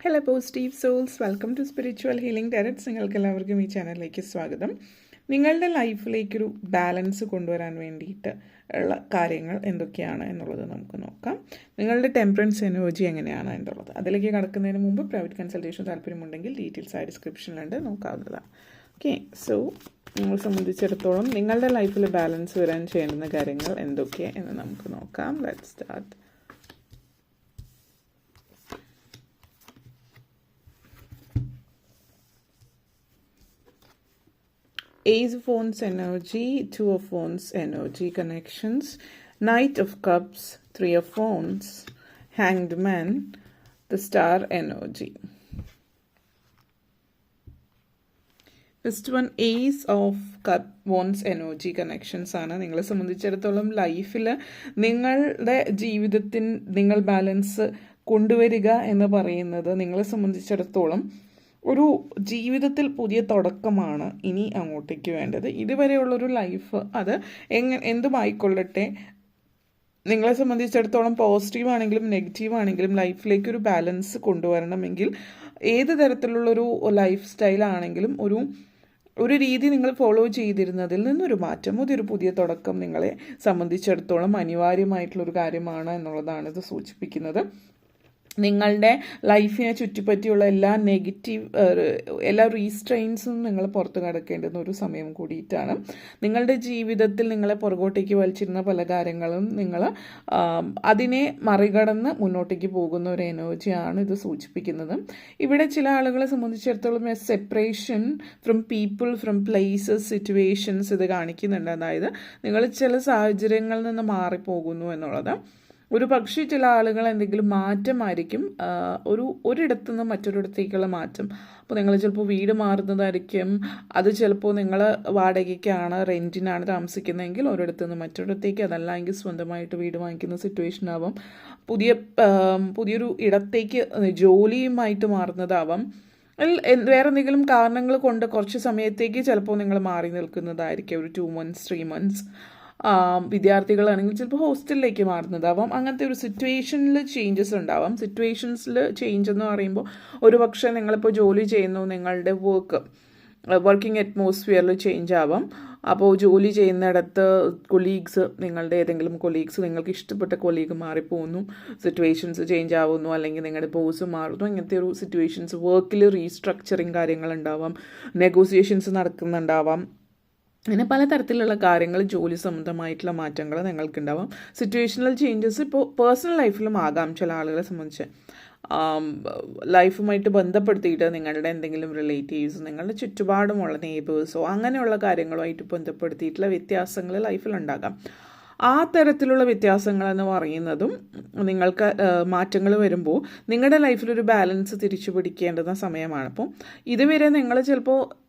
Hello positive souls welcome to spiritual healing tarots നിങ്ങൾക്ക് എല്ലാവർക്കും ഈ ചാനലിലേക്ക് സ്വാഗതം. നിങ്ങളുടെ ലൈഫിലേക്കൊരു ബാലൻസ് കൊണ്ടുവരാൻ വേണ്ടിയിട്ട് ഉള്ള കാര്യങ്ങൾ എന്തൊക്കെയാണ് എന്നുള്ളത് നമുക്ക് നോക്കാം. നിങ്ങളുടെ ടെമ്പറൻസ് എനർജി എങ്ങനെയാണ് എന്നുള്ളത്. അതിലേക്ക് കടക്കുന്നതിന് മുമ്പ് പ്രൈവറ്റ് കൺസൾട്ടേഷൻ താല്പര്യമുണ്ടെങ്കിൽ ഡീറ്റെയിൽസ് ആ ഡിസ്ക്രിപ്ഷനിലുണ്ട് നോക്കാവുന്നതാണ് ഓക്കെ സോ നിങ്ങളെ സംബന്ധിച്ചിടത്തോളം നിങ്ങളുടെ ലൈഫിൽ ബാലൻസ് വരാൻ ചെയ്യേണ്ടുന്ന കാര്യങ്ങൾ എന്തൊക്കെ എന്ന് നമുക്ക് നോക്കാം. Let start Ace of Wands energy, Two of Wands energy connections, Knight of Cups, Three of Wands, Hanged Man, the Star energy. First one ace of cup wands energy connections ആണ് നിങ്ങളെ സംബന്ധിച്ചിടത്തോളം ലൈഫിൽ നിങ്ങളുടെ ജീവിതത്തിൽ നിങ്ങൾ ബാലൻസ് കൊണ്ടുവരിക എന്ന് പറയുന്നത് നിങ്ങളെ സംബന്ധിച്ചിടത്തോളം ഒരു ജീവിതത്തിൽ പുതിയ തുടക്കമാണ് ഇനി അങ്ങോട്ടേക്ക് വേണ്ടത്. ഇതുവരെയുള്ളൊരു ലൈഫ് അത് എങ്ങനെ എന്തുമായിക്കൊള്ളട്ടെ? നിങ്ങളെ സംബന്ധിച്ചിടത്തോളം പോസിറ്റീവ് ആണെങ്കിലും നെഗറ്റീവ് ആണെങ്കിലും ലൈഫിലേക്ക് ഒരു ബാലൻസ് കൊണ്ടുവരണമെങ്കിൽ ഏത് തരത്തിലുള്ളൊരു ലൈഫ് സ്റ്റൈലാണെങ്കിലും ഒരു ഒരു രീതി നിങ്ങൾ ഫോളോ ചെയ്തിരുന്നതിൽ നിന്നൊരു മാറ്റം അതൊരു പുതിയ തുടക്കം നിങ്ങളെ സംബന്ധിച്ചിടത്തോളം അനിവാര്യമായിട്ടുള്ളൊരു കാര്യമാണ് എന്നുള്ളതാണ് ഇത് സൂചിപ്പിക്കുന്നത്. നിങ്ങളുടെ ലൈഫിനെ ചുറ്റിപ്പറ്റിയുള്ള എല്ലാ നെഗറ്റീവ് എല്ലാ റീസ്ട്രെയിൻസും നിങ്ങൾ പുറത്തു കടക്കേണ്ടുന്ന ഒരു സമയം കൂടിയിട്ടാണ്. നിങ്ങളുടെ ജീവിതത്തിൽ നിങ്ങളെ പുറകോട്ടേക്ക് വലിച്ചിരുന്ന പല കാര്യങ്ങളും നിങ്ങൾ അതിനെ മറികടന്ന് മുന്നോട്ടേക്ക് പോകുന്ന ഒരു എനർജിയാണ് ഇത് സൂചിപ്പിക്കുന്നത്. ഇവിടെ ചില ആളുകളെ സംബന്ധിച്ചിടത്തോളം separation from people from places situations ഇത് കാണിക്കുന്നുണ്ട്. അതായത് നിങ്ങൾ ചില സാഹചര്യങ്ങളിൽ നിന്ന് മാറിപ്പോകുന്നു എന്നുള്ളത്. ഒരു പക്ഷേ ചില ആളുകൾ എന്തെങ്കിലും മാറ്റമായിരിക്കും ഒരു ഒരിടത്തു നിന്ന് മറ്റൊരിടത്തേക്കുള്ള മാറ്റം. അപ്പോൾ നിങ്ങൾ ചിലപ്പോൾ വീട് മാറുന്നതായിരിക്കും അത് ചിലപ്പോൾ നിങ്ങൾ വാടകയ്ക്കാണ് റെന്റിനാണ് താമസിക്കുന്നതെങ്കിൽ ഒരിടത്തു നിന്ന് മറ്റൊരിടത്തേക്ക് അതല്ല എങ്കിൽ സ്വന്തമായിട്ട് വീട് വാങ്ങിക്കുന്ന സിറ്റുവേഷൻ ആവാം. പുതിയ പുതിയൊരു ഇടത്തേക്ക് ജോലിയുമായിട്ട് മാറുന്നതാവാം. വേറെ എന്തെങ്കിലും കാരണങ്ങൾ കൊണ്ട് കുറച്ച് സമയത്തേക്ക് ചിലപ്പോൾ നിങ്ങൾ മാറി നിൽക്കുന്നതായിരിക്കും ഒരു ടു മന്ത്സ് ത്രീ മന്ത്സ് വിദ്യാർത്ഥികളാണെങ്കിൽ ചിലപ്പോൾ ഹോസ്റ്റലിലേക്ക് മാറുന്നതാവാം അങ്ങനത്തെ ഒരു സിറ്റുവേഷനിൽ ചേഞ്ചസ് ഉണ്ടാവാം. സിറ്റുവേഷൻസിൽ ചേഞ്ച് എന്ന് പറയുമ്പോൾ ഒരു പക്ഷേ നിങ്ങളിപ്പോൾ ജോലി ചെയ്യുന്നു നിങ്ങളുടെ വർക്ക് വർക്കിംഗ് അറ്റ്മോസ്ഫിയറിൽ ചേഞ്ച് ആവാം. അപ്പോൾ ജോലി ചെയ്യുന്നിടത്ത് കൊളീഗ്സ് നിങ്ങളുടെ ഏതെങ്കിലും കൊളീഗ്സ് നിങ്ങൾക്ക് ഇഷ്ടപ്പെട്ട കൊലീഗ് മാറിപ്പോകുന്നു സിറ്റുവേഷൻസ് ചേഞ്ച് ആവുന്നു അല്ലെങ്കിൽ നിങ്ങളുടെ ബോസ് മാറുന്നു ഇങ്ങനത്തെ ഒരു സിറ്റുവേഷൻസ് വർക്കിൽ റീസ്ട്രക്ചറിങ് കാര്യങ്ങളുണ്ടാവാം നെഗോസിയേഷൻസ് നടക്കുന്നുണ്ടാവാം. അങ്ങനെ പലതരത്തിലുള്ള കാര്യങ്ങൾ ജോലി സംബന്ധമായിട്ടുള്ള മാറ്റങ്ങൾ നിങ്ങൾക്കുണ്ടാവാം. സിറ്റുവേഷണൽ ചേഞ്ചസ് ഇപ്പോൾ പേഴ്സണൽ ലൈഫിലും ആകാം ചില ആളുകളെ സംബന്ധിച്ച്. ലൈഫുമായിട്ട് ബന്ധപ്പെടുത്തിയിട്ട് നിങ്ങളുടെ എന്തെങ്കിലും റിലേറ്റീവ്സ് നിങ്ങളുടെ ചുറ്റുപാടുമുള്ള നെയ്ബേഴ്സോ അങ്ങനെയുള്ള കാര്യങ്ങളുമായിട്ട് ബന്ധപ്പെടുത്തിയിട്ടുള്ള വ്യത്യാസങ്ങൾ ലൈഫിലുണ്ടാകാം ആ തരത്തിലുള്ള വ്യത്യാസങ്ങൾ എന്ന് പറയുന്നതും നിങ്ങൾക്ക് മാറ്റങ്ങൾ വരുമ്പോൾ നിങ്ങളുടെ ലൈഫിലൊരു ബാലൻസ് തിരിച്ചു പിടിക്കേണ്ടുന്ന സമയമാണ്. അപ്പം ഇതുവരെ നിങ്ങൾ ചിലപ്പോൾ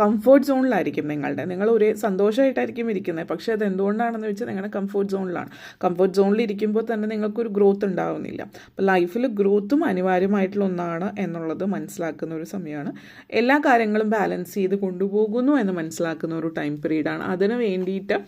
കംഫർട്ട് സോണിലായിരിക്കും നിങ്ങളുടെ. നിങ്ങൾ ഒരേ സന്തോഷമായിട്ടായിരിക്കും ഇരിക്കുന്നത്. പക്ഷേ അത് എന്തുകൊണ്ടാണെന്ന് വെച്ചാൽ നിങ്ങളുടെ കംഫർട്ട് സോണിലാണ് കംഫർട്ട് സോണിൽ ഇരിക്കുമ്പോൾ തന്നെ നിങ്ങൾക്കൊരു ഗ്രോത്ത് ഉണ്ടാവുന്നില്ല. അപ്പോൾ ലൈഫിൽ ഗ്രോത്തും അനിവാര്യമായിട്ടുള്ള ഒന്നാണ് എന്നുള്ളത് മനസ്സിലാക്കുന്ന ഒരു സമയമാണ്. എല്ലാ കാര്യങ്ങളും ബാലൻസ് ചെയ്ത് കൊണ്ടുപോകുന്നു എന്ന് മനസ്സിലാക്കുന്ന ഒരു ടൈം പീരീഡാണ് അതിന് വേണ്ടിയിട്ട്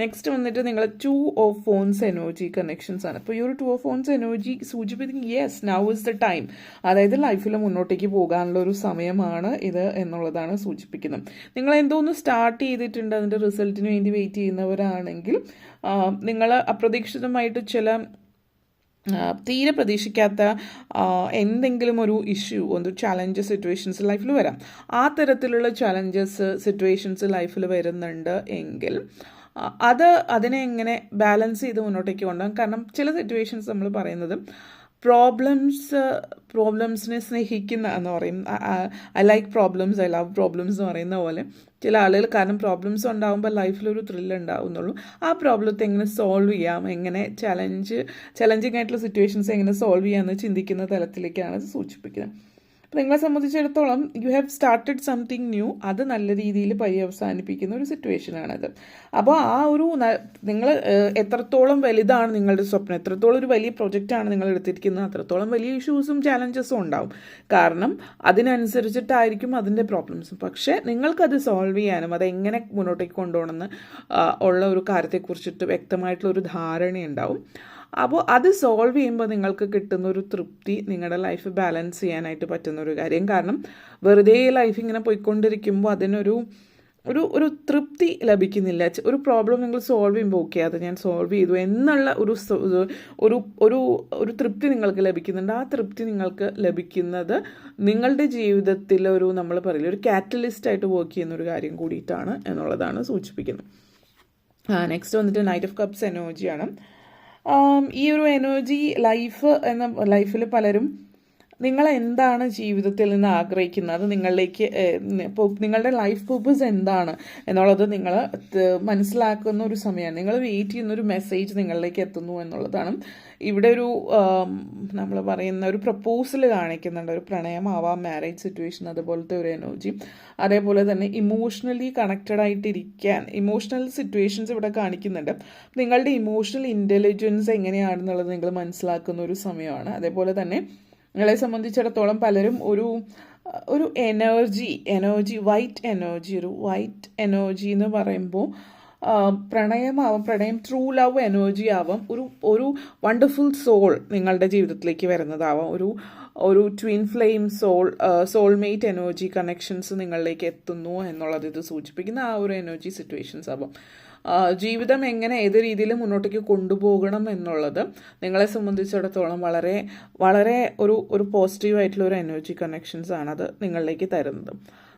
നെക്സ്റ്റ് വന്നിട്ട് നിങ്ങൾ two of phones energy connections ആണ്. അപ്പോൾ ഈ ഒരു ടു ഓഫ് ഫോൺസ് എനർജി സൂചിപ്പിക്കുന്നത് yes now is the time അതായത് ലൈഫിൽ മുന്നോട്ടേക്ക് പോകാനുള്ള ഒരു സമയമാണ് ഇത് എന്നുള്ളതാണ് സൂചിപ്പിക്കുന്നത്. നിങ്ങൾ എന്തോന്ന് സ്റ്റാർട്ട് ചെയ്തിട്ടുണ്ട് അതിന്റെ റിസൾട്ടിന് വേണ്ടി വെയിറ്റ് ചെയ്യുന്നവരാണെങ്കിൽ നിങ്ങൾ അപ്രതീക്ഷിതമായിട്ട് ചില തീരെ പ്രതീക്ഷിക്കാത്ത എന്തെങ്കിലും ഒരു ഇഷ്യൂ ഒരു ചലഞ്ച് സിറ്റുവേഷൻസ് ലൈഫിൽ വരാം. ആ തരത്തിലുള്ള ചലഞ്ചസ് സിറ്റുവേഷൻസ് ലൈഫിൽ വരുന്നുണ്ട് എങ്കിൽ അത് അതിനെ എങ്ങനെ ബാലൻസ് ചെയ്ത് മുന്നോട്ടേക്ക് കൊണ്ടുപോകും. കാരണം ചില സിറ്റുവേഷൻസ് നമ്മൾ പറയുന്നത് പ്രോബ്ലംസ് പ്രോബ്ലംസിനെ സ്നേഹിക്കുന്ന എന്ന് പറയും. I like problems I love problems എന്ന് പറയുന്ന പോലെ ചില ആളുകൾ കാരണം പ്രോബ്ലംസ് ഉണ്ടാകുമ്പോൾ ലൈഫിലൊരു ത്രില്ല് ഉണ്ടാവുന്നുള്ളൂ. ആ പ്രോബ്ലത്തെ എങ്ങനെ സോൾവ് ചെയ്യാം? എങ്ങനെ ചലഞ്ച് ചലഞ്ചിങ് ആയിട്ടുള്ള സിറ്റുവേഷൻസ് എങ്ങനെ സോൾവ് ചെയ്യാമെന്ന് ചിന്തിക്കുന്ന തലത്തിലേക്കാണ് സൂചിപ്പിക്കുന്നത്. അപ്പോൾ നിങ്ങളെ സംബന്ധിച്ചിടത്തോളം you have started something new അത് നല്ല രീതിയിൽ പര്യവസാനിപ്പിക്കുന്ന ഒരു സിറ്റുവേഷനാണത് അപ്പോൾ ആ ഒരു നിങ്ങൾ എത്രത്തോളം വലുതാണ് നിങ്ങളുടെ സ്വപ്നം? എത്രത്തോളം ഒരു വലിയ പ്രൊജക്റ്റാണ് നിങ്ങൾ എടുത്തിരിക്കുന്നത്? അത്രത്തോളം വലിയ ഇഷ്യൂസും ചാലഞ്ചസും ഉണ്ടാവും. കാരണം അതിനനുസരിച്ചിട്ടായിരിക്കും അതിന്റെ പ്രോബ്ലംസ് പക്ഷേ നിങ്ങൾക്കത് സോൾവ് ചെയ്യാനും അത് എങ്ങനെ മുന്നോട്ടേക്ക് കൊണ്ടുപോകണമെന്ന് ഉള്ള ഒരു കാര്യത്തെക്കുറിച്ചിട്ട് വ്യക്തമായിട്ടുള്ള ഒരു ധാരണയുണ്ടാവും. അപ്പോൾ അത് സോൾവ് ചെയ്യുമ്പോൾ നിങ്ങൾക്ക് കിട്ടുന്ന ഒരു തൃപ്തി നിങ്ങളുടെ ലൈഫ് ബാലൻസ് ചെയ്യാനായിട്ട് പറ്റുന്ന ഒരു കാര്യം. കാരണം വെറുതെ ലൈഫ് ഇങ്ങനെ പോയിക്കൊണ്ടിരിക്കുമ്പോൾ അതിനൊരു ഒരു ഒരു തൃപ്തി ലഭിക്കുന്നില്ല. ഒരു പ്രോബ്ലം നിങ്ങൾ സോൾവ് ചെയ്യുമ്പോൾ ഓക്കെ അത് ഞാൻ സോൾവ് ചെയ്തു എന്നുള്ള ഒരു ഒരു ഒരു ഒരു തൃപ്തി നിങ്ങൾക്ക് ലഭിക്കുന്നുണ്ട്. ആ തൃപ്തി നിങ്ങൾക്ക് ലഭിക്കുന്നത് നിങ്ങളുടെ ജീവിതത്തിൽ ഒരു നമ്മൾ പറയില്ല ഒരു കാറ്റലിസ്റ്റ് ആയിട്ട് വർക്ക് ചെയ്യുന്ന ഒരു കാര്യം കൂടിയിട്ടാണ് എന്നുള്ളതാണ് സൂചിപ്പിക്കുന്നത്. നെക്സ്റ്റ് വന്നിട്ട് നൈറ്റ് ഓഫ് കപ്സ് എനർജിയാണ് ഈ ഒരു എനർജി ലൈഫ് എന്ന ലൈഫിൽ പലരും നിങ്ങൾ എന്താണ് ജീവിതത്തിൽ നിന്ന് ആഗ്രഹിക്കുന്നത്? നിങ്ങളിലേക്ക് നിങ്ങളുടെ ലൈഫ് പർപ്പസ് എന്താണ് എന്നുള്ളത് നിങ്ങൾ മനസ്സിലാക്കുന്ന ഒരു സമയമാണ്. നിങ്ങൾ വെയിറ്റ് ചെയ്യുന്ന ഒരു മെസ്സേജ് നിങ്ങളിലേക്ക് എത്തുന്നു എന്നുള്ളതാണ്. ഇവിടെ ഒരു നമ്മൾ പറയുന്ന ഒരു പ്രപ്പോസൽ കാണിക്കുന്നുണ്ട്. ഒരു പ്രണയമാവാം മാരേജ് സിറ്റുവേഷൻ അതുപോലത്തെ ഒരു എനർജി അതേപോലെ തന്നെ ഇമോഷണലി കണക്റ്റഡ് ആയിട്ടിരിക്കാൻ ഇമോഷണൽ സിറ്റുവേഷൻസ് ഇവിടെ കാണിക്കുന്നുണ്ട്. നിങ്ങളുടെ ഇമോഷണൽ ഇന്റലിജൻസ് എങ്ങനെയാണെന്നുള്ളത് നിങ്ങൾ മനസ്സിലാക്കുന്ന ഒരു സമയമാണ്. അതേപോലെ തന്നെ നിങ്ങളെ സംബന്ധിച്ചിടത്തോളം പലരും ഒരു ഒരു എനർജി എനർജി വൈറ്റ് എനർജി ഒരു വൈറ്റ് എനർജി എന്ന് പറയുമ്പോൾ പ്രണയമാവും പ്രണയം ട്രൂ ലവ് എനർജി ആവാം ഒരു ഒരു വണ്ടർഫുൾ സോൾ നിങ്ങളുടെ ജീവിതത്തിലേക്ക് വരുന്നതാവാം ഒരു ഒരു twin flame soul soulmate energy connections നിങ്ങളിലേക്ക് എത്തുന്നു എന്നുള്ളത് ഇത് സൂചിപ്പിക്കുന്ന ആ ഒരു എനർജി സിറ്റുവേഷൻസ് ആവാം. ജീവിതം എങ്ങനെ ഏത് രീതിയിൽ മുന്നോട്ടേക്ക് കൊണ്ടുപോകണം എന്നുള്ളത് നിങ്ങളെ സംബന്ധിച്ചിടത്തോളം വളരെ വളരെ ഒരു ഒരു പോസിറ്റീവ് ആയിട്ടുള്ള ഒരു എനർജി കണക്ഷൻസ് ആണ് അത് നിങ്ങളിലേക്ക് തരുന്നത്.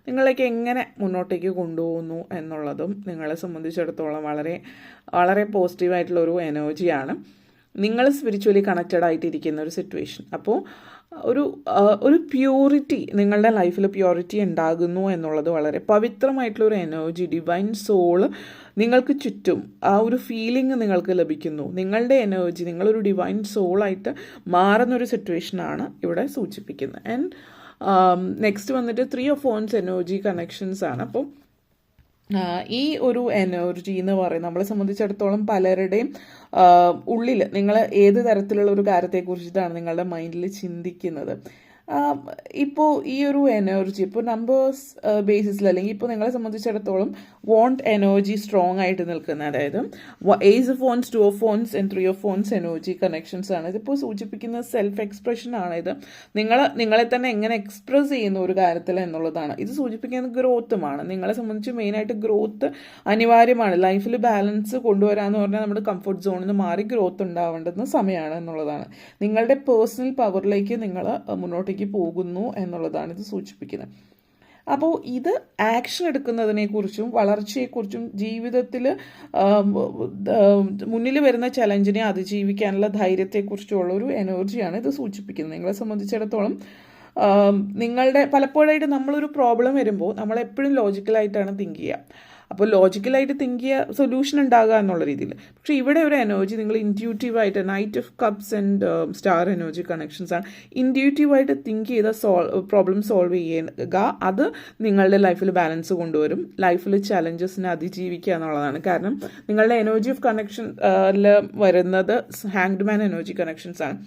നിങ്ങളിലേക്ക് എങ്ങനെ മുന്നോട്ടേക്ക് കൊണ്ടുപോകുന്നു എന്നുള്ളതും നിങ്ങളെ സംബന്ധിച്ചിടത്തോളം വളരെ വളരെ പോസിറ്റീവായിട്ടുള്ള ഒരു എനർജിയാണ് നിങ്ങൾ സ്പിരിച്വലി കണക്റ്റഡ് ആയിട്ടിരിക്കുന്ന ഒരു സിറ്റുവേഷൻ അപ്പോൾ ഒരു ഒരു പ്യൂരിറ്റി നിങ്ങളുടെ ലൈഫിൽ പ്യൂരിറ്റി ഉണ്ടാകുന്നു എന്നുള്ളത് വളരെ പവിത്രമായിട്ടുള്ള ഒരു എനർജി ഡിവൈൻ സോൾ നിങ്ങൾക്ക് ചുറ്റും ആ ഒരു ഫീലിംഗ് നിങ്ങൾക്ക് ലഭിക്കുന്നു. നിങ്ങളുടെ എനർജി നിങ്ങളൊരു ഡിവൈൻ സോളായിട്ട് മാറുന്നൊരു സിറ്റുവേഷനാണ് ഇവിടെ സൂചിപ്പിക്കുന്നത്. ആൻഡ് നെക്സ്റ്റ് വന്നിട്ട് three of phones energy connections ആണ്. അപ്പം ഈ ഒരു എനർജി എന്ന് പറയുന്നത് നമ്മളെ സംബന്ധിച്ചിടത്തോളം പലരുടെയും ഉള്ളിൽ നിങ്ങൾ ഏത് തരത്തിലുള്ള ഒരു കാര്യത്തെക്കുറിച്ചിട്ടാണ് നിങ്ങളുടെ മൈൻഡിൽ ചിന്തിക്കുന്നത്? ഇപ്പോൾ ഈ ഒരു എനർജി ഇപ്പോൾ നമ്പേഴ്സ് ബേസിസിൽ അല്ലെങ്കിൽ ഇപ്പോൾ നിങ്ങളെ സംബന്ധിച്ചിടത്തോളം വോണ്ട് എനർജി സ്ട്രോങ് ആയിട്ട് നിൽക്കുന്ന അതായത് of phones two of phones and three of phones energy connections ആണ്. ഇതിപ്പോൾ സൂചിപ്പിക്കുന്ന സെൽഫ് എക്സ്പ്രഷൻ ആണ് ഇത്. നിങ്ങൾ നിങ്ങളെ തന്നെ എങ്ങനെ എക്സ്പ്രസ് ചെയ്യുന്ന ഒരു കാര്യത്തിൽ എന്നുള്ളതാണ്. ഇത് സൂചിപ്പിക്കുന്നത് ഗ്രോത്തുമാണ് നിങ്ങളെ സംബന്ധിച്ച് മെയിനായിട്ട് ഗ്രോത്ത് അനിവാര്യമാണ്. ലൈഫിൽ ബാലൻസ് കൊണ്ടുവരാന്ന് പറഞ്ഞാൽ നമ്മുടെ കംഫർട്ട് സോണിൽ നിന്ന് മാറി ഗ്രോത്ത് ഉണ്ടാവേണ്ടുന്ന സമയമാണ് എന്നുള്ളതാണ്. നിങ്ങളുടെ പേഴ്സണൽ പവറിലേക്ക് നിങ്ങൾ മുന്നോട്ടേക്ക് പോകുന്നു എന്നുള്ളതാണ് ഇത് സൂചിപ്പിക്കുന്നത്. അപ്പോൾ ഇത് ആക്ഷൻ എടുക്കുന്നതിനെക്കുറിച്ചും വളർച്ചയെക്കുറിച്ചും ജീവിതത്തിൽ മുന്നിൽ വരുന്ന ചലഞ്ചിനെ അതിജീവിക്കാനുള്ള ധൈര്യത്തെക്കുറിച്ചുള്ള ഒരു എനർജിയാണ് ഇത് സൂചിപ്പിക്കുന്നത്. നിങ്ങളെ സംബന്ധിച്ചിടത്തോളം നിങ്ങളുടെ പലപ്പോഴായിട്ട് നമ്മളൊരു പ്രോബ്ലം വരുമ്പോൾ നമ്മളെപ്പോഴും ലോജിക്കലായിട്ടാണ് തിങ്ക് ചെയ്യുക. അപ്പോൾ ലോജിക്കലായിട്ട് തിങ്ക് ചെയ്യുക സൊല്യൂഷൻ ഉണ്ടാകുക എന്നുള്ള രീതിയിൽ. പക്ഷേ ഇവിടെ ഒരു എനർജി നിങ്ങൾ ഇന്റ്യൂട്ടീവായിട്ട് knight of cups and star energy connections ആണ് ഇന്റ്യൂട്ടീവായിട്ട് തിങ്ക് ചെയ്ത സോൾവ് പ്രോബ്ലം സോൾവ് ചെയ്യുക. അത് നിങ്ങളുടെ ലൈഫിൽ ബാലൻസ് കൊണ്ടുവരും. ലൈഫിൽ ചലഞ്ചസിനെ അതിജീവിക്കുക എന്നുള്ളതാണ്. കാരണം നിങ്ങളുടെ എനർജി ഓഫ് കണക്ഷൻ വരുന്നത് ഹാങ്ഡ് മാൻ എനർജി കണക്ഷൻസ് ആണ്.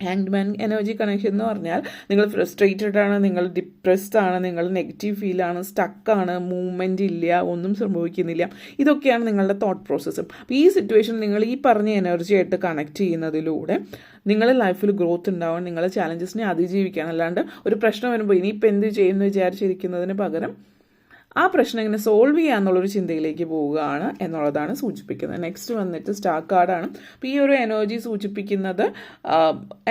ഹാങ്ഡ് മാൻ എനർജി കണക്ഷൻ എന്ന് പറഞ്ഞാൽ നിങ്ങൾ ഫ്രസ്ട്രേറ്റഡ് ആണ് നിങ്ങൾ ഡിപ്രസ്ഡ് ആണ് നിങ്ങൾ നെഗറ്റീവ് ഫീൽ ഫീലാണ് സ്റ്റക്കാണ് മൂവ്മെന്റ് ഇല്ല ഒന്നും സംഭവിക്കുന്നില്ല. ഇതൊക്കെയാണ് നിങ്ങളുടെ തോട്ട് പ്രോസസ്സ് അപ്പോൾ ഈ സിറ്റുവേഷൻ നിങ്ങൾ ഈ പറഞ്ഞ എനർജി ആയിട്ട് കണക്ട് ചെയ്യുന്നതിലൂടെ നിങ്ങളുടെ ലൈഫിൽ ഗ്രോത്ത് ഉണ്ടാവും നിങ്ങളുടെ ചാലഞ്ചസിനെ അതിജീവിക്കാൻ അല്ലാണ്ട് ഒരു പ്രശ്നം വരുമ്പോൾ ഇനിയിപ്പോൾ എന്ത് ചെയ്യുമെന്ന് വിചാരിച്ചിരിക്കുന്നതിന് പകരം ആ പ്രശ്നം ഇങ്ങനെ സോൾവ് ചെയ്യുക എന്നുള്ളൊരു ചിന്തയിലേക്ക് പോവുകയാണ് എന്നുള്ളതാണ് സൂചിപ്പിക്കുന്നത്. നെക്സ്റ്റ് വന്നിട്ട് സ്റ്റാർ കാർഡാണ് അപ്പോൾ ഈ ഒരു എനർജി സൂചിപ്പിക്കുന്നത്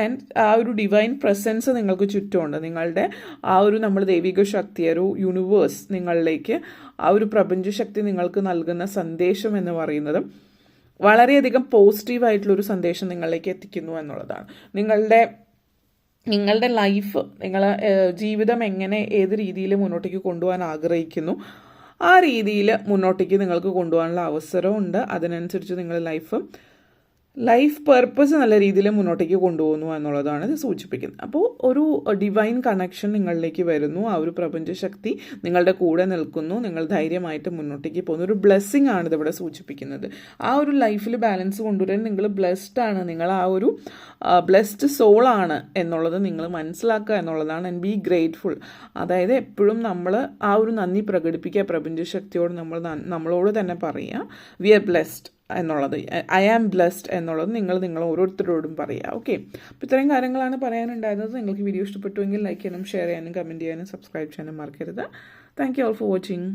ആൻഡ് ആ ഒരു ഡിവൈൻ പ്രസൻസ് നിങ്ങൾക്ക് ചുറ്റുമുണ്ട്. നിങ്ങളുടെ ആ ഒരു നമ്മൾ ദൈവിക ശക്തി ഒരു യൂണിവേഴ്സ് നിങ്ങളിലേക്ക് ആ ഒരു പ്രപഞ്ച ശക്തി നിങ്ങൾക്ക് നൽകുന്ന സന്ദേശം എന്ന് പറയുന്നത് വളരെയധികം പോസിറ്റീവായിട്ടുള്ളൊരു സന്ദേശം നിങ്ങളിലേക്ക് എത്തിക്കുന്നു എന്നുള്ളതാണ്. നിങ്ങളുടെ നിങ്ങളുടെ ലൈഫ് നിങ്ങളെ ജീവിതം എങ്ങനെ ഏത് രീതിയിൽ മുന്നോട്ടേക്ക് കൊണ്ടുപോകാൻ ആഗ്രഹിക്കുന്നു ആ രീതിയിൽ മുന്നോട്ടേക്ക് നിങ്ങൾക്ക് കൊണ്ടുപോകാനുള്ള അവസരമുണ്ട്. അതിനനുസരിച്ച് നിങ്ങളുടെ ലൈഫ് ലൈഫ് പർപ്പസ് നല്ല രീതിയിൽ മുന്നോട്ടേക്ക് കൊണ്ടുപോകുന്നു എന്നുള്ളതാണ് ഇത് സൂചിപ്പിക്കുന്നത്. അപ്പോൾ ഒരു ഡിവൈൻ കണക്ഷൻ നിങ്ങളിലേക്ക് വരുന്നു. ആ ഒരു പ്രപഞ്ചശക്തി നിങ്ങളുടെ കൂടെ നിൽക്കുന്നു. നിങ്ങൾ ധൈര്യമായിട്ട് മുന്നോട്ടേക്ക് പോകുന്നു. ഒരു ബ്ലെസ്സിങ് ആണ് ഇതിവിടെ സൂചിപ്പിക്കുന്നത്. ആ ഒരു ലൈഫിൽ ബാലൻസ് കൊണ്ടുവരാൻ നിങ്ങൾ ബ്ലെസ്ഡ് ആണ്. നിങ്ങൾ ആ ഒരു ബ്ലെസ്ഡ് സോൾ ആണ് എന്നുള്ളത് നിങ്ങൾ മനസ്സിലാക്കുക എന്നുള്ളതാണ് ആൻഡ് ബി ഗ്രേറ്റ്ഫുൾ അതായത് എപ്പോഴും നമ്മൾ ആ ഒരു നന്ദി പ്രകടിപ്പിക്കുക പ്രപഞ്ചശക്തിയോട് നമ്മൾ നമ്മളോട് തന്നെ പറയുക. വി ആർ ബ്ലെസ്ഡ് എന്നുള്ളത്. ഐ ആം ബ്ലെസ്ഡ് എന്നുള്ളത് നിങ്ങൾ നിങ്ങൾ ഓരോരുത്തരോടും പറയുക ഓക്കെ അപ്പോൾ ഇത്രയും കാര്യങ്ങളാണ് പറയാനുണ്ടായിരുന്നത്. നിങ്ങൾക്ക് വീഡിയോ ഇഷ്ടപ്പെട്ടുവെങ്കിൽ ലൈക്ക് ചെയ്യാനും ഷെയർ ചെയ്യാനും കമന്റ് ചെയ്യാനും സബ്സ്ക്രൈബ് ചെയ്യാനും മറക്കരുത്. Thank you all for watching